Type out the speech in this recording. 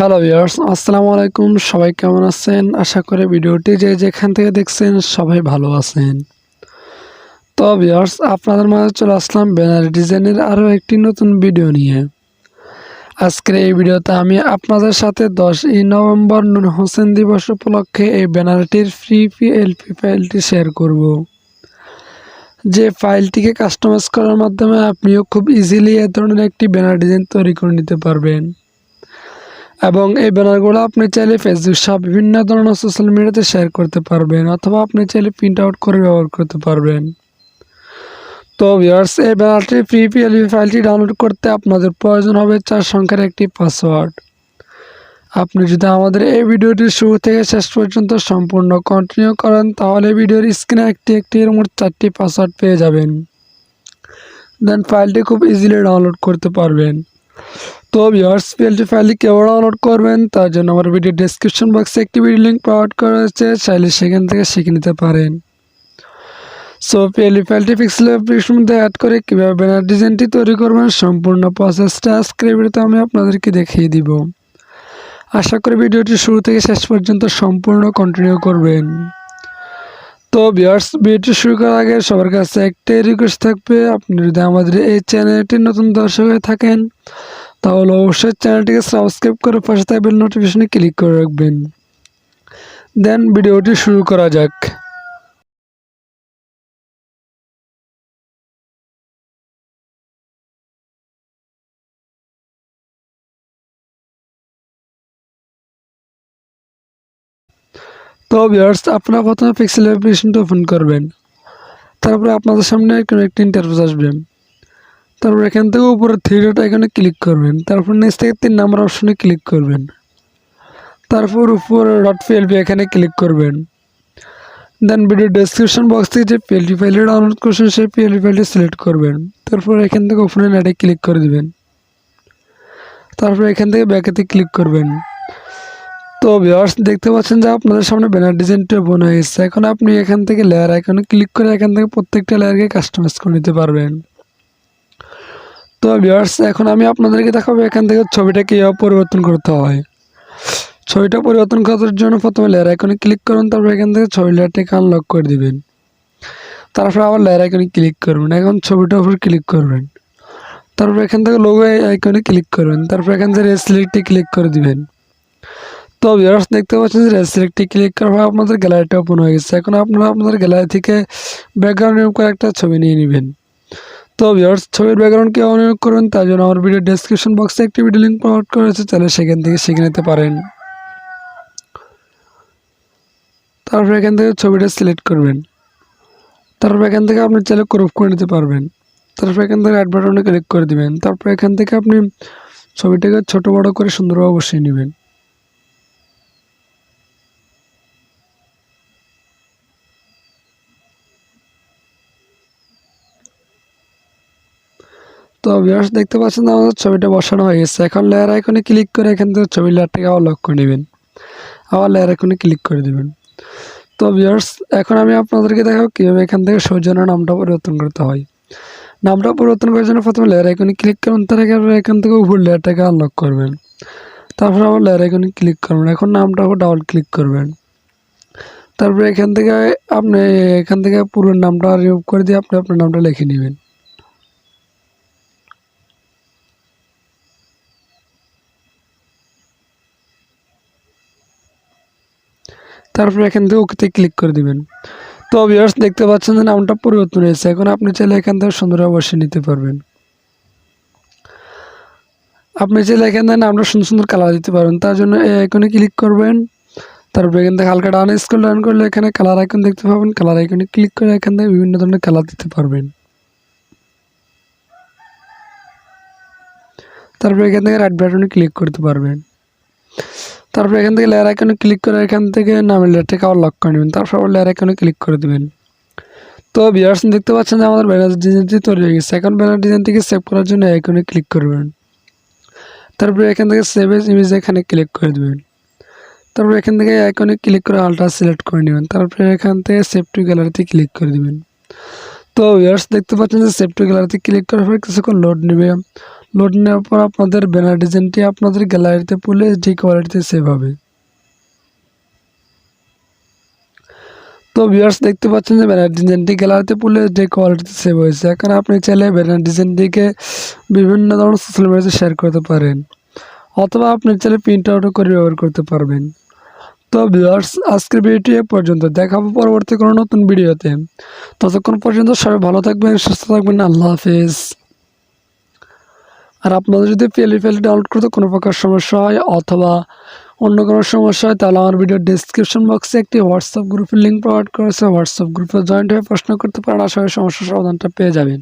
Hello viewers আসসালামু আলাইকুম। সবাই কেমন আছেন? আশা করি ভিডিওটি যে যেখান থেকে দেখছেন সবাই ভালো আছেন। তো ভিউয়ার্স আপনাদের মাঝে চলে আসলাম ব্যানার ডিজাইনের আরও একটি নতুন ভিডিও নিয়ে। আজকের এই ভিডিওতে আমি আপনাদের সাথে দশই নভেম্বর নূর হোসেন দিবস উপলক্ষে এই ব্যানারটির ফ্রি পিএলপি ফাইলটি শেয়ার করব। যে ফাইলটিকে কাস্টমাইজ করার মাধ্যমে আপনিও খুব ইজিলি এ ধরনের একটি ব্যানার ডিজাইন তৈরি করে নিতে পারবেন। এবং এই ব্যানারগুলো আপনি চাইলে ফেসবুক সহ বিভিন্ন ধরনের সোশ্যাল মিডিয়াতে শেয়ার করতে পারবেন অথবা আপনি চাইলে প্রিন্ট আউট করে ব্যবহার করতে পারবেন। তো ভিউয়ার্স এই ব্যানারটি ফ্রি ফাইলটি ডাউনলোড করতে আপনাদের প্রয়োজন হবে চার সংখ্যার একটি পাসওয়ার্ড আপনি যদি আমাদের এই ভিডিওটি শুরু থেকে শেষ পর্যন্ত সম্পূর্ণ কন্টিনিউ করেন, তাহলে ভিডিওর স্ক্রিনে একটি একটি মোট চারটি পাসওয়ার্ড পেয়ে যাবেন। দেন ফাইলটি খুব ইজিলি ডাউনলোড করতে পারবেন। তো ভিউয়ার্স পিএলটি ফাইলটি কেউ ডাউনলোড করবেন, তার জন্য আমার ভিডিও ডেসক্রিপশন বক্সে একটি ভিডিও লিঙ্ক প্রোভাইড করা হয়েছে চাইলে সেখান থেকে শিখে নিতে পারেন। সো পিএলটি ফাইলটি পিক্সেল অ্যাপ্লিকেশন মধ্যে অ্যাড করে কীভাবে ব্যানার ডিজাইনটি তৈরি করবেন, সম্পূর্ণ প্রসেসটা এই আমি আপনাদেরকে দেখিয়ে দিব। আশা করি ভিডিওটি শুরু থেকে শেষ পর্যন্ত সম্পূর্ণ কন্টিনিউ করবেন। তো ভিউয়ার্স ভিডিওটি শুরু করার আগে সবার কাছে একটাই রিকোয়েস্ট থাকবে, আপনি যদি আমাদের এই চ্যানেলটি নতুন দর্শক হয়ে থাকেন তাহলে অবশ্যই চ্যানেলটিকে সাবস্ক্রাইব করে পাশে থাকা বেল নোটিফিকেশনে ক্লিক করে রাখবেন। দেন ভিডিওটি শুরু করা যাক। তো ভিউয়ার্স আপনারা প্রথমে পিক্সেল অ্যাপ্লিকেশনটা ওপেন করবেন। তারপরে আপনাদের সামনে কোনো একটি ইন্টারফেস আসবে। তারপর এখান থেকে উপরে থ্রি ডট এখানে ক্লিক করবেন। তারপর নিচ থেকে তিন নাম্বার অপশনে ক্লিক করবেন। তারপর উপরে ডট পিএলপি এখানে ক্লিক করবেন। দেন ভিডিও ডেসক্রিপশন বক্স থেকে যে পিএলপি ফাইলটি ডাউনলোড করছেন, সেই পিএলপি ফাইলটি সিলেক্ট করবেন। তারপর এখান থেকে ওপেনে নেটে ক্লিক করে দেবেন। তারপর এখান থেকে ব্যাকেতে ক্লিক করবেন। তো ভিউয়ার্স দেখতে পাচ্ছেন যে আপনাদের সামনে ব্যানার ডিজাইনটা বোন গেছে এখন আপনি এখান থেকে লেয়ার আইকনে ক্লিক করে এখান থেকে প্রত্যেকটা লেয়ারকে কাস্টমাইজ করে নিতে পারবেন। তো ভিউয়ার্স এখন আমি আপনাদেরকে দেখাবো এখান থেকে ছবিটা কীভাবে পরিবর্তন করতে হয়। ছবিটা পরিবর্তন করার জন্য প্রথমে লেয়ার আইকনে ক্লিক করুন, তারপর এখান থেকে ছবি লেয়ারটাকে আনলক করে দিবেন। তারপর আবার লেয়ার আইকনে ক্লিক করবেন, এখন ছবিটার উপর ক্লিক করবেন। তারপর এখান থেকে লোগো আইকনে ক্লিক করবেন, তারপর এখান থেকে রেসিলেক্টে ক্লিক করে দিবেন। তো ভিউয়ার্স দেখতে পাচ্ছেন যে রেসিলেক্টে ক্লিক করার পর আপনাদের গ্যালারিটা ওপেন হয়ে গেছে। এখন আপনারা আপনাদের গ্যালারি থেকে ব্যাকগ্রাউন্ড করে একটা ছবি নিয়ে নেবেন। তো ভিউয়ার্স ছবির ব্যাকগ্রাউন্ড নিয়োগ করবেন তার জন্য আমার ভিডিও ডেসক্রিপশন বক্সে একটি ভিডিও লিঙ্ক প্রোভাইড করা হয়েছে তাহলে সেখান থেকে শিখে নিতে পারেন। তারপর এখান থেকে ছবিটা সিলেক্ট করবেন। তারপর এখান থেকে আপনি চাইলে ক্রপ করে নিতে পারবেন। তারপর এখান থেকে অ্যাড বাটনে ক্লিক করে দিবেন। তারপর এখান থেকে আপনি ছবিটাকে ছোটো বড়ো করে সুন্দরভাবে বসিয়ে নেবেন। তো ভিউয়ার্স দেখতে পাচ্ছেন আমাদের ছবিটা বসানো হয়ে গেছে। এখন লেয়ার আইকনে ক্লিক করে এখান থেকে ছবি লেয়ারটাকে আবার লক করে নেবেন। আবার লেয়ার আইকনে ক্লিক করে দেবেন। তো ভিউয়ার্স এখন আমি আপনাদেরকে দেখাবো কীভাবে এখান থেকে সৌজন্য নামটা পরিবর্তন করতে হয়। নামটা পরিবর্তন করার জন্য প্রথমে লেয়ার আইকনে ক্লিক করুন, তার আগে এখান থেকে উপর লেয়ারটাকে আনলক করবেন। তারপর আবার লেয়ার আইকনে ক্লিক করবেন। এখন নামটা ডাবল ক্লিক করবেন। তারপরে এখান থেকে আপনি, এখান থেকে পুরো নামটা রিমুভ করে দিয়ে আপনি আপনার নামটা লিখে নেবেন। তারপর এখান থেকে ওকেতে ক্লিক করে দিবেন। তো ভিউয়ার্স দেখতে পাচ্ছেন যে নামটা পরিবর্তন হয়েছে। এখন আপনি চাইলে এখান থেকে সুন্দর অবশ্যই নিতে পারবেন। আপনি চাইলে এখান থেকে নামটা সুন্দর সুন্দর কালার দিতে পারবেন তার জন্য আইকনে ক্লিক করবেন। তারপর এখান থেকে হালকা ডান স্কুল ডান করলে এখানে কালার আইকন দেখতে পাবেন। কালার আইকনে ক্লিক করে এখান থেকে বিভিন্ন ধরনের কালার দিতে পারবেন। তারপর এখান থেকে রাইট বাটনে ক্লিক করতে পারবেন। তারপর এখান থেকে লেয়ার আইকনে ক্লিক করে এখান থেকে নামের লেয়ারটাকে আবার লক করে নেবেন। তারপর লেয়ার আইকনে ক্লিক করে দেবেন। তো ভিউয়ার্স দেখতে পাচ্ছেন যে আমাদের ব্যানার ডিজাইনটি তৈরি হয়ে গেছে। এখন ব্যানার ডিজাইনটিকে সেভ করার জন্য আইকনে ক্লিক করবেন। তারপরে এখান থেকে সেভ এজ ইমেজ এখানে ক্লিক করে দেবেন। তারপর এখান থেকে আইকনে ক্লিক করে আলট্রা সিলেক্ট করে নেবেন। তারপরে এখান থেকে সেভ টু গ্যালারিতে ক্লিক করে দেবেন। তো ভিউয়ার্স দেখতে পাচ্ছেন যে সেভ টু গ্যালারিতে ক্লিক করার পর কিছুক্ষণ লোড নেবে। লোড নেওয়ার পর আপনাদের ব্যানার ডিজাইনটি আপনাদের গ্যালারিতে পুলে ডি কোয়ালিটিতে সেভ হবে। তো ভিউয়ার্স দেখতে পাচ্ছেন যে ব্যানার ডিজাইনটি গ্যালারিতে পুলে যে কোয়ালিটিতে সেভ হয়েছে। এখানে আপনি চাইলে ব্যানার ডিজাইনটিকে বিভিন্ন ধরনের সোশ্যাল মিডিয়াতে শেয়ার করতে পারেন। অথবা আপনি চাইলে প্রিন্ট আউটও করে ব্যবহার করতে পারবেন। তো ভিউয়ার্স আজকের ভিডিওটি এ পর্যন্ত। দেখাবো পরবর্তী কোনো নতুন ভিডিওতে। ততক্ষণ পর্যন্ত সবাই ভালো থাকবেন, সুস্থ থাকবেন। আল্লাহ হাফেজ। আর আপনাদের যদি পেলি ফেলি ডাউনলোড করতে কোনো প্রকার সমস্যা হয় অথবা অন্য কোনো সমস্যা হয়, তাহলে আমার ভিডিওর ডিসক্রিপশন বক্সে একটি হোয়াটসঅ্যাপ গ্রুপের লিঙ্ক প্রোভাইড করেছে হোয়াটসঅ্যাপ গ্রুপে জয়েন্ট হয়ে প্রশ্ন করতে পারেন, আশা করি সমস্যার সমাধানটা পেয়ে যাবেন।